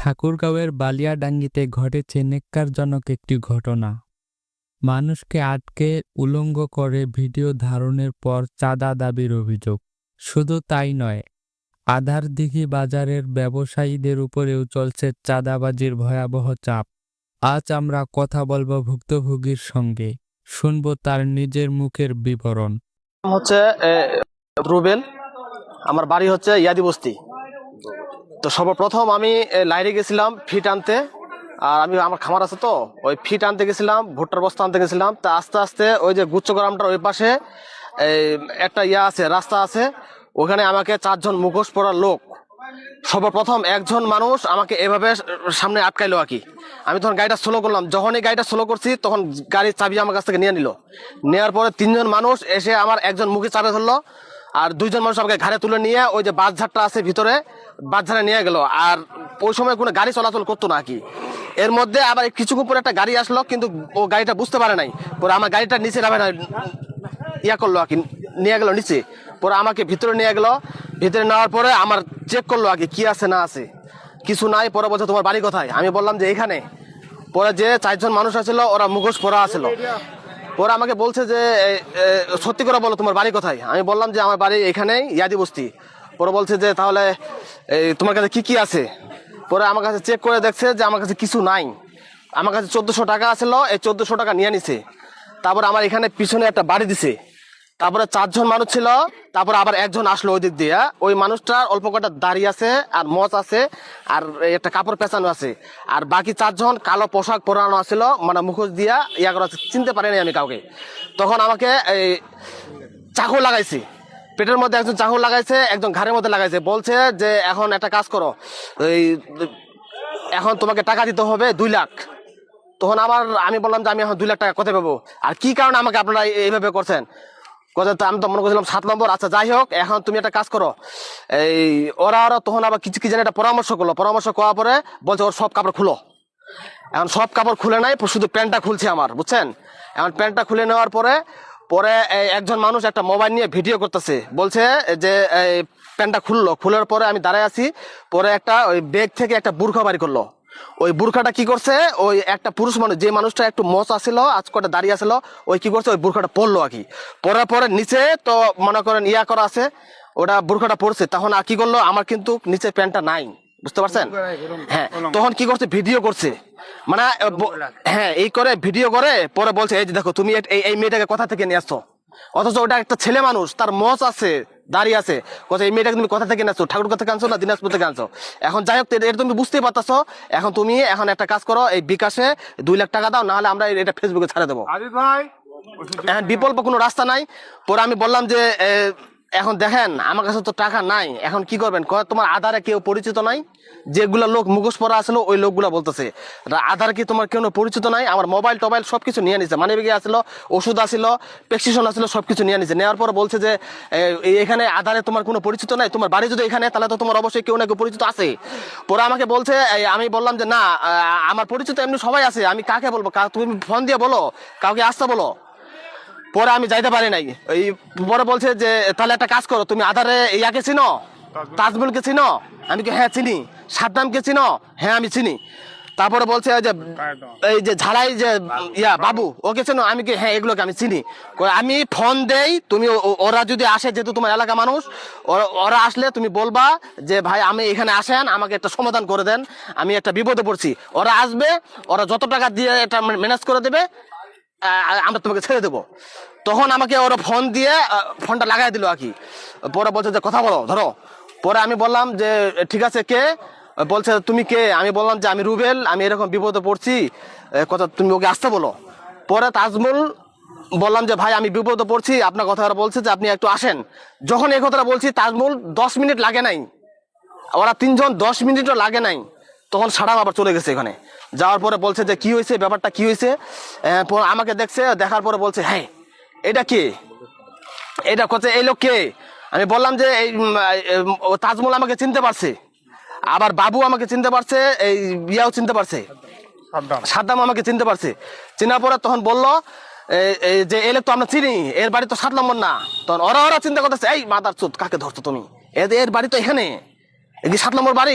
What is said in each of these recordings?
ঠাকুরগাঁওয়ের বালিয়াডাঙ্গিতে ঘটেছে নেক্কারজনক একটি ঘটনা। মানুষকে আটকে উলঙ্গ করে ভিডিও ধারণের পর চাঁদা দাবির অভিযোগ। শুধু তাই নয় আধার দিঘি বাজারের ব্যবসায়ীদের উপরেও চলছে চাঁদাবাজির ভয়াবহ চাপ। আজ আমরা কথা বলব ভুক্তভোগীর সঙ্গে, শুনব তার নিজের মুখের বিবরণ। হচ্ছে রুবেল, আমার বাড়ি হচ্ছে ইয়াদি বস্তি। তো সর্বপ্রথম আমি এ, লাইরে গেছিলাম ফিট আনতে। আর আমি আমার খামার আছে তো ওই ফিট আনতে গেছিলাম ভুট্টার বস্তা আনতে গেছিলাম। তা আস্তে আস্তে ওই যে গুচ্ছগ্রামটার ওই পাশে একটা ইয়া আছে রাস্তা আছে। ওখানে আমাকে চারজন মুখোশ পড়ার লোক। সর্বপ্রথম একজন মানুষ আমাকে এভাবে সামনে আটকাইলো আর কি। আমি তখন গাড়িটা স্লো করলাম। যখনই গাড়িটা স্লো করছি তখন গাড়ির চাবি আমার কাছ থেকে নিয়ে নিল। নেওয়ার পরে তিনজন মানুষ এসে আমার একজন মুখে চাপে ধরলো। আর দুইজন মানুষ আমাকে ঘাড়ে তুলে নিয়ে ওই যে বাসঝাটটা আছে ভিতরে বাসঝাড়ে নিয়ে গেল। আর ওই সময় কোনো গাড়ি চলাচল করতো না কি। এর মধ্যে আবার কিছুক্ষণ পরে একটা গাড়ি আসলো, কিন্তু ও গাড়িটা বুঝতে পারে নাই। পরে আমার গাড়িটা নিচে নামে না ইয়া করল আর কি, নিয়ে গেল নিচে। পরে আমাকে ভিতরে নিয়ে গেল। ভিতরে নেওয়ার পরে আমার চেক করল আগে কি আছে না আছে। কিছু নাই, পরে বলছে, তোমার বাড়ি কোথায়? আমি বললাম যে, এখানে। পরে যে চারজন মানুষ আছিল ওরা মুখোশ পরা আছিল পরে আমাকে বলছে যে সত্যি করে বলো, তোমার বাড়ি কোথায়? আমি বললাম যে, আমার বাড়ি এখানেই, ইয়াদি বস্তি। পরে বলছে যে তাহলে এই, তোমার কাছে কি কি আছে? পরে আমার কাছে চেক করে দেখছে যে আমার কাছে কিছু নাই। আমার কাছে চোদ্দশো টাকা আছিল এই চোদ্দশো টাকা নিয়ে নিছে। তারপর আমার এখানে পিছনে একটা বাড়ি দিছে। তারপরে চারজন মানুষ ছিল তারপর আবার একজন আসলো ওই দিক দিয়ে। ওই মানুষটার অল্প কটা দাড়ি আছে আর মচ আছে আর একটা কাপড় পেঁচানো আছে। আর বাকি চারজন কালো পোশাক পরানো আছিল মানে মুখোশ দিয়া ইয়া করা। চিনতে পারিনি আমি কাউকে। তখন আমাকে এই চাকু লাগাইছে। পেটের মধ্যে একজন চাকু লাগাইছে, একজন ঘাড়ের মধ্যে লাগাইছে। বলছে যে, এখন একটা কাজ করো। এই, এখন তোমাকে টাকা দিতে হবে দুই লাখ। তখন আবার আমি বললাম যে, আমি এখন দুই লাখ টাকা কোথায় পাবো? আর কি কারণে আমাকে আপনারা এইভাবে করছেন? কথা তো আমি তো মনে করছিলাম সাত নম্বর। আচ্ছা যাই হোক, এখন তুমি একটা কাজ করো। এই, ওরা ওরা তখন আবার কিছু কি জানি একটা পরামর্শ করল। পরামর্শ করার পরে বলছে, ওর সব কাপড় খুলো। এখন সব কাপড় খুলে নাই, শুধু প্যান্টটা খুলছে আমার, বুঝছেন? এখন প্যান্টটা খুলে নেওয়ার পরে পরে একজন মানুষ একটা মোবাইল নিয়ে ভিডিও করতেছে। বলছে যে প্যান্টটা খুললো। খুলার পরে আমি দাঁড়ায় আছি। পরে একটা ওই ব্যাগ থেকে একটা বুর্খা বাড়ি করল। ওই বুর্খাটা কি করছে? ওই একটা পুরুষ মানুষ, যে মানুষটা একটু মচ আসছিল আজ কটা দাঁড়িয়ে আসলো ওই কি করছে? ওই বুর্খাটা পড়ল আর কি। পড়ার পরে নিচে তো মনে করেন ইয়া করা আছে, ওটা বুর্খাটা পড়ছে তখন আর কি করল? আমার কিন্তু নিচে প্যান্টটা নাই। বুঝতে পারছেন? হ্যাঁ তখন কি করছে? ভিডিও করছে। মানে হ্যাঁ এই করে ভিডিও করে পরে বলছে এই যে দেখো তুমি এই এই মেয়েটাকে কোথা থেকে নিয়ে আসছো? অথচ ওটা একটা ছেলে মানুষ তার মচ আছে দাঁড়িয়ে আছে। কথা এই মেয়েটাকে তুমি কোথা থেকে নিয়ে আসছো? ঠাকুর থেকে আনছো না দিনাজপুর থেকে আনছো? এখন যাই হোক এটা তুমি বুঝতেই পারতাছো। এখন তুমি এখন একটা কাজ করো এই বিকাশে দুই লাখ টাকা দাও নাহলে আমরা এটা ফেসবুকে ছাড়ে দেবো। এখন বিকল্প কোনো রাস্তা নাই। পরে আমি বললাম যে এখন দেখেন, আমার কাছে তো টাকা নাই। এখন কি করবেন? তোমার আধারে কেউ পরিচিত নাই? যেগুলা লোক মুখোশ পরা আসলো ওই লোকগুলা বলতেছে আধার কি তোমার কেউ পরিচিত নাই? আমার মোবাইল টোবাইল সবকিছু নিয়ে নিছে। মানে বিকে আসলো ওষুধ আসলো প্রেসক্রিপশন আসলো সবকিছু নিয়ে নিছে। নেওয়ার পর বলছে যে এখানে আধারে তোমার কোনো পরিচিত নাই? তোমার বাড়ি যদি এখানে, তাহলে তো তোমার অবশ্যই কেউ না কেউ পরিচিত আছে। পরে আমাকে বলছে আমি বললাম যে, না আমার পরিচিত এমনি সবাই আছে। আমি কাকে বলব? তুমি ফোন দিয়ে বলো। কাউকে আসতে বলো। পরে আমি যাইতে পারি নাই। ওই পরে বলছে যে তাহলে একটা কাজ করো তুমি আধারে ইয়াকে চিনো? তাজমুলকে চিনো? আমি কি হ্যাঁ চিনি। সাদ্দামকে চিনো? হ্যাঁ আমি চিনি। তারপরে বলছে যে এই যে ঝালাই যে ইয়া বাবু ওকে চেনো? আমি কি হ্যাঁ এগুলোকে আমি চিনি। আমি ফোন দেই তুমি ওরা যদি আসে যেহেতু তোমার এলাকা মানুষ ওরা- আসলে তুমি বলবা যে ভাই আমি এখানে আসেন আমাকে একটা সমাধান করে দেন আমি একটা বিপদে পড়ছি। ওরা আসবে ওরা যত টাকা দিয়ে এটা ম্যানেজ করে দেবে আমরা তোমাকে ছেড়ে দেবো। তখন আমাকে ওরা ফোন দিয়ে ফোনটা লাগাই দিল আর কি। পরে বলছে যে, কথা বলো, ধরো। পরে আমি বললাম যে, ঠিক আছে, কে? বলছে, তুমি কে? আমি বললাম যে, আমি রুবেল, আমি এরকম বিপদে পড়ছি। কথা, তুমি ওকে আসতে বলো। পরে তাজমুল বললাম যে, ভাই, আমি বিপদে পড়ছি। আপনার কথা বলছে যে, আপনি একটু আসেন। যখন এই কথাটা বলছি তাজমুল দশ মিনিট লাগে নাই। ওরা তিনজন দশ মিনিটও লাগে নাই। তখন সারাম আবার চলে গেছে এখানে। যাওয়ার পরে বলছে যে কি হয়েছে? ব্যাপারটা কি হয়েছে? আমাকে দেখছে দেখার পরে বলছে হ্যাঁ এটা কে? এটা করছে এই লোক কে? আমি বললাম যে এই তাজমুল আমাকে চিনতে পারছে। আবার বাবু আমাকে চিনতে পারছে এই ইয়াও চিনতে পারছে। সাদ্দাম। আমাকে চিনতে পারছে। চেনার পরে তখন বলল যে এলে তো আমরা চিনি এর বাড়ি তো সাত নম্বর না। তখন ওরা ওরা চিন্তা করতেছে এই মাদার চোদ কাকে ধরছো তুমি? এর বাড়ি তো এখানে। সাত নম্বর বাড়ি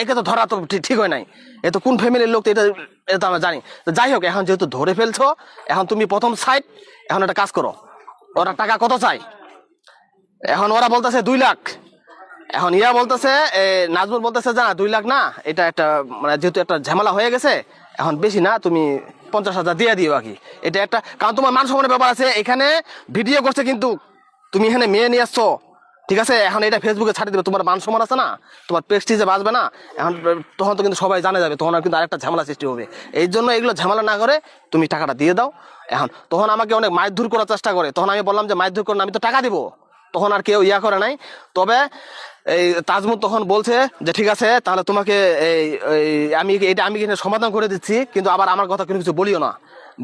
একে তো ধরা তো ঠিক হয় নাই। এ তো কোন ফ্যামিলির লোক এটা এটা তো আমরা জানি। যাই হোক, এখন যেহেতু ধরে ফেলছো, এখন তুমি প্রথম সাইড এখন একটা কাজ করো। ওরা টাকা কত চাই এখন ওরা বলতেছে দুই লাখ। এখন ইয়া বলতেছে নাজমুল বলতেছে, যে, দুই লাখ না, এটা একটা মানে যেহেতু একটা ঝামেলা হয়ে গেছে, এখন বেশি না, তুমি পঞ্চাশ হাজার দিয়ে দিও আর কি। এটা একটা, কারণ তোমার মান সম্মানের ব্যাপার আছে, এখানে ভিডিও করছে কিন্তু তুমি এখানে মেয়ে নিয়ে আসছো। ঠিক আছে? এখন এটা ফেসবুকে ছাড়িয়ে দেবে। তোমার মান সমান আছে না? তোমার পেস্টিজে বাঁচবে না? এখন তখন তো কিন্তু সবাই জানা যাবে তখন কিন্তু আরেকটা ঝামেলা সৃষ্টি হবে। এই জন্য এগুলো ঝামেলা না করে তুমি টাকাটা দিয়ে দাও। এখন তখন আমাকে অনেক মারধর করার চেষ্টা করে। তখন আমি বললাম যে মারধর করে না, আমি তো টাকা দিব। তখন আর কেউ ইয়া করে নাই। তবে এই তাজমুল তখন বলছে যে ঠিক আছে তাহলে তোমাকে এই আমি এটা আমি সমাধান করে দিচ্ছি? কিন্তু আবার আমার কথা কোনো কিছু বলিও না।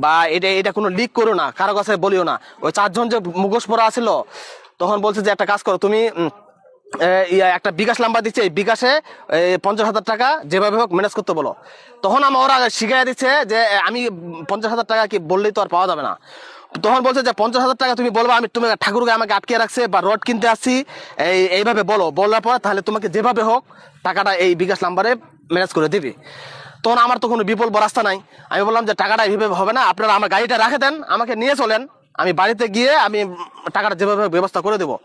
বা এটা এটা কোনো লিক করো না কারও কাছে বলিও না। ওই চারজন যে মুখোশ পরা আছিল তখন বলছে যে, একটা কাজ করো, তুমি একটা বিকাশ নাম্বার দিচ্ছে, এই বিকাশে পঞ্চাশ হাজার টাকা যেভাবে হোক ম্যানেজ করতে বলো। তখন আমার ওরা শিখাই দিচ্ছে যে আমি পঞ্চাশ হাজার টাকা কি বললেই তো আর পাওয়া যাবে না। তখন বলছে যে, পঞ্চাশ হাজার টাকা তুমি বলব, আমি তুমি ঠাকুরকে আমাকে আটকে রাখছে বা রড কিনতে আসছি, এই, এইভাবে বলো। বলার পর তাহলে তোমাকে যেভাবে হোক টাকাটা এই বিকাশ নাম্বারে ম্যানেজ করে দিবি। তখন আমার তো কোনো বিকল্প রাস্তা নাই। আমি বললাম যে, টাকাটা এইভাবে হবে না, আপনারা আমার গাড়িটা রাখে দেন, আমাকে নিয়ে চলেন। আমি বাড়িতে গিয়ে আমি টাকাটা যেভাবে ব্যবস্থা করে দেবো।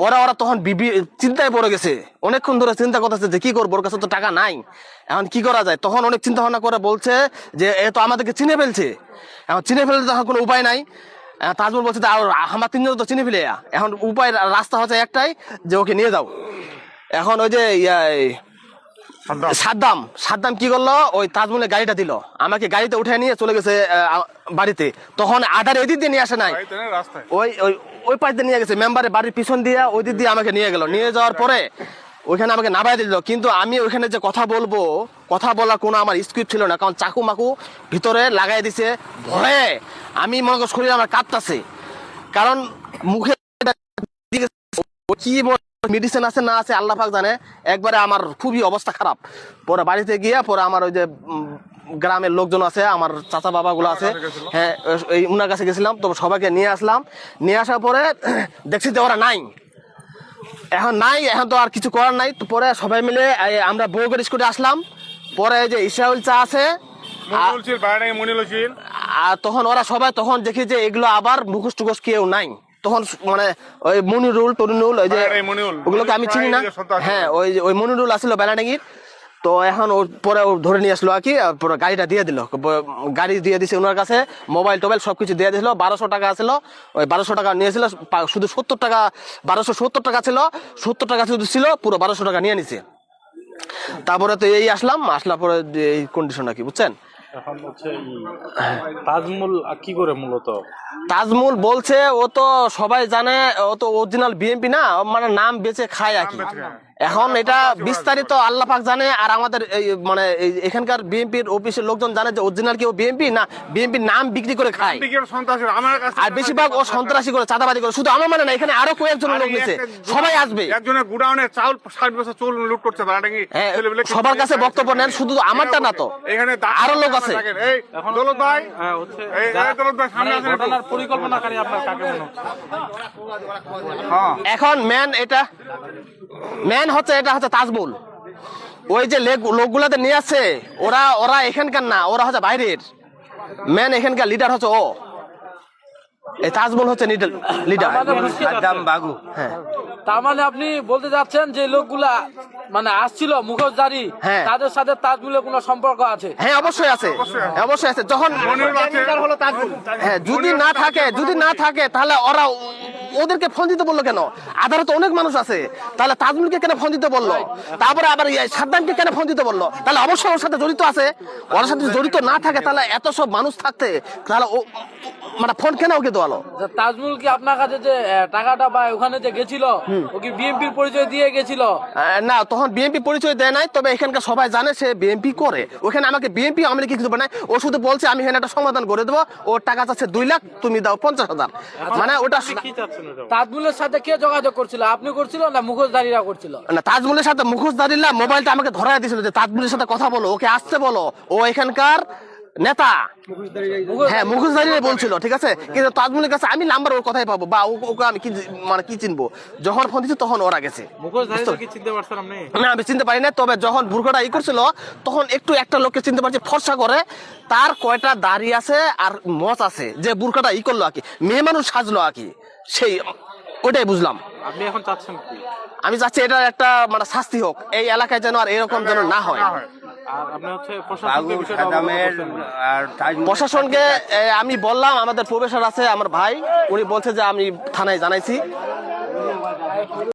পরে ওরা তখন বিবি চিন্তায় পড়ে গেছে। অনেকক্ষণ ধরে চিন্তা করতেছে যে কি করব ওর কাছে তো টাকা নাই। এখন কি করা যায়? তখন অনেক চিন্তা ভাবনা করে বলছে যে এ তো আমাদেরকে চিনে ফেলছে। এখন চিনে ফেলতে তখন কোনো উপায় নাই। আহ, তাজমল বলছে আর আমার তিনজন তো চিনে ফেলে এখন উপায় রাস্তা হচ্ছে একটাই যে ওকে নিয়ে যাও। এখন ওই যে সাদ্দাম। সাদ্দাম। কি করল? ওই তাজমহলের গাড়িটা দিল। আমাকে গাড়িতে উঠে নিয়ে চলে গেছে বাড়িতে। তখন আধার এদিক দিয়ে নিয়ে আসে নাই। ওই ওই ওই পাশ দিয়ে নিয়ে গেছে। মেম্বারের বাড়ির পিছন দিয়ে ওই দিক দিয়ে আমাকে নিয়ে গেল। নিয়ে যাওয়ার পরে ওইখানে আমাকে নামাই দিল। কিন্তু আমি ওইখানে যে কথা বলব কথা বলার কোনো আমার স্ক্রিপ্ট ছিল না। কারণ চাকু মাকু ভিতরে লাগাই দিছে ভয়ে আমি মনে করি শরীর আমার কাঁপতাছে। কারণ মুখে কি মেডিসিন আছে না আছে আল্লাহ পাক জানে। একবারে আমার খুবই অবস্থা খারাপ। পরে বাড়িতে গিয়ে পরে আমার ওই যে গ্রামের লোকজন আছে আমার চাচা বাবাগুলো আছে। হ্যাঁ এই উনার কাছে গেছিলাম তো সবাইকে নিয়ে আসলাম। নিয়ে আসার পরে দেখছি যে ওরা নাই। এখন নাই এখন তো আর কিছু করার নাই। তো পরে সবাই মিলে আমরা বউগের স্কুলে আসলাম। পরে যে ইসরাউল চা আছে আর তখন ওরা সবাই তখন দেখি যে এগুলো আবার মুখোশ টুকোশ কেউ নাই। তখন মানে ওই মনিরুল তরুণুল ওই যে মনিরুল। ওগুলোকে আমি চিনি না। হ্যাঁ ওই ওই মনিরুল আসলো বেলাডাঙ্গির। তো এখন ও পরে ধরে নিয়ে আসলো আর কি পরে গাড়িটা দিয়ে দিল। গাড়ি দিয়ে দিছে ওনার কাছে মোবাইল টোবাইল সব কিছু দিয়ে দিয়েছিল বারোশো টাকা ছিল ওই বারোশো টাকা নিয়েছিল শুধু সত্তর টাকা বারোশো সত্তর টাকা ছিল সত্তর টাকা শুধু ছিল পুরো বারোশো টাকা নিয়ে নিছে। তারপরে তো এই আসলাম আসলার পরে এই কন্ডিশন আর কি বুঝছেন? এখন হচ্ছে তাজমহল কি করে মূলত? তাজমুল বলছে ও তো সবাই জানে ও তো অরিজিনাল বিএনপি না? মানে নাম বেচে খায় আর কি। এখন এটা বিস্তারিত আল্লাহ পাক জানে আর আমাদের এই মানে এখানকার বিএনপির অফিসের লোকজন জানে যে অরিজিনাল কেউ বিএনপি না বিএনপির নাম বিক্রি করে খায়। সন্ত্রাসী আর বেশিরভাগ ও সন্ত্রাসী করে চাঁদাবাদি করে। শুধু আমার মানে না এখানে আরও কয়েকজন লোক নিছে সবাই আসবে। একজনের গুডাউনে চাউল ষাট বছর চুল লুট করছে হ্যাঁ সবার কাছে বক্তব্য নেন শুধু আমারটা না তো। এখানে আরও লোক আছে। দৌলত ভাই। হ্যাঁ, হচ্ছে এই যারা- এই দৌলত ভাই সামনে মানে আসেন একটু। ঘটনার পরিকল্পনাকারী আপনার কাকে মনে হচ্ছে? হ্যাঁ। এখন ম্যান এটা ম্যান হচ্ছে এটা হচ্ছে তাজমুল ওই যে লোকগুলাতে নিয়ে আসছে ওরা ওরা এখানকার না ওরা হচ্ছে বাইরের। ম্যান এখানকার লিডার হচ্ছে ও। এই তাজমুল হচ্ছে লিডার বুঝতে হ্যাঁ। তার মানে আপনি বলতে চাচ্ছেন যে লোকগুলা মানে আসছিল মুখোশধারী হ্যাঁ। তাদের সাথে তাজমুলের কোনো সম্পর্ক আছে? হ্যাঁ অবশ্যই আছে। অবশ্যই আছে। যখন হ্যাঁ যদি না থাকে যদি না থাকে তাহলে ওরা ওদেরকে ফোন দিতে বলল কেন? আধারে তো অনেক মানুষ আছে। তাহলে তাজমুলকে কেন ফোন দিতে বলল? তারপরে আবার সাদ্দামকে কেন ফোন দিতে বলল? তাহলে অবশ্যই ওর সাথে জড়িত আছে। ওর সাথে জড়িত না থাকে তাহলে এত সব মানুষ থাকতে তাহলে ও মানে ফোন কেন ওকে দেওয়ালো? যে তাজমুল কি আপনার কাছে যে টাকাটা বা ওখানে যে গেছিল ও কি বিএনপির পরিচয় দিয়ে গেছিল? না তখন বিএনপি পরিচয় দেয় নাই তবে এখানকার সবাই জানে সে বিএনপি করে। ওখানে আমাকে বিএনপি আমি কিছু দেবো না। ও শুধু বলছে আমি এখানে একটা সমাধান করে দেবো। ওর টাকা চাচ্ছে দুই লাখ তুমি দাও পঞ্চাশ হাজার। মানে ওটা তাজমুলের সাথে কে যোগাযোগ করছিল? আপনি করছিল না মুখোশধারীরা করছিল? না তাজমুলের সাথে মুখোশ দাঁড়িয়ে মোবাইলটা আমাকে ধরাই দিয়েছিল যে তাজমুলের সাথে কথা বলো ওকে আসতে বলো। ও এখানকার নেতা। হ্যাঁ মুখোশধারী বলছিল ঠিক আছে? কিন্তু তাজমুলের কাছে আমি নাম্বার ওর কথাই পাবো বা ওকে আমি কি মানে কি চিনবো? যখন ফোন দিচ্ছি তখন ওরা গেছে। না আমি চিনতে পারি না তবে যখন বুর্কাটা ই করছিল তখন একটু একটা লোককে চিনতে পারছি ফর্সা করে। তার কয়টা দাড়ি আছে আর মচ আছে যে বুর্কাটা ই করল আর কি মেয়ে মানুষ সাজলো আর কি সেই ওইটাই বুঝলাম। আপনি এখন চাচ্ছেন আমি চাচ্ছি এটা একটা মানে শাস্তি হোক এই এলাকায় যেন আর এরকম যেন না হয়। প্রশাসনকে আমি বললাম আমাদের প্রবেশার আছে আমার ভাই উনি বলছে যে আমি থানায় জানাইছি।